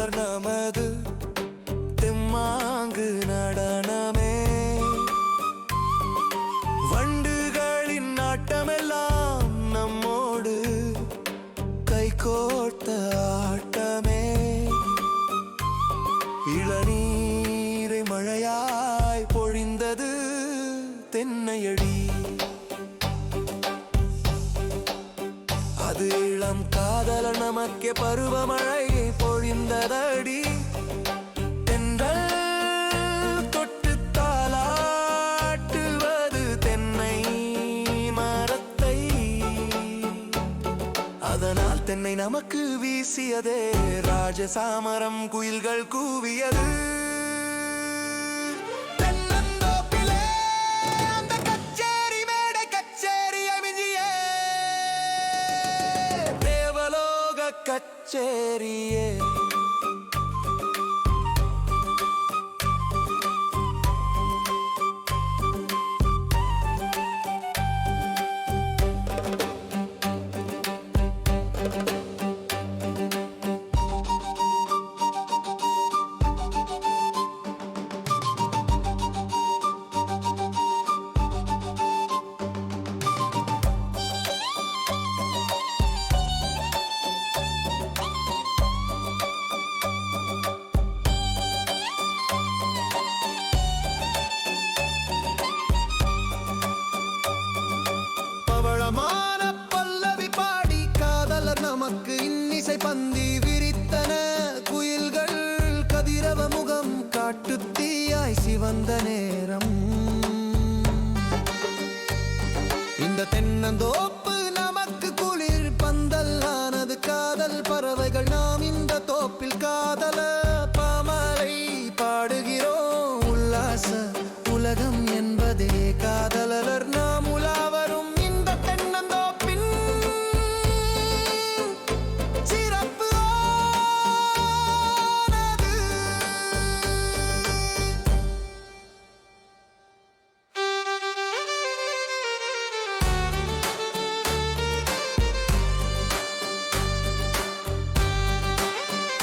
மலர் நமது தெம்மாங்கு நடனமே. வண்டுகளின் ஆட்டமெல்லாம் நம்மோடு கை கோர்த்த ஆட்டமே. இளநீரை மழையாய் பொழிந்தது தென்னையடி. அது இளம் காதல நமக்கே பருவமழை வந்ததடி தென்றல் தொட்டு தாளாட்டுவது தென்னை மரத்தை. அதனால் தென்னை நமக்கு வீசியதே ராஜசாமரம் குயில்கள் கூவியது. கச்சேரியே. வந்த நேரம். இந்த தென்னந்தோப்பு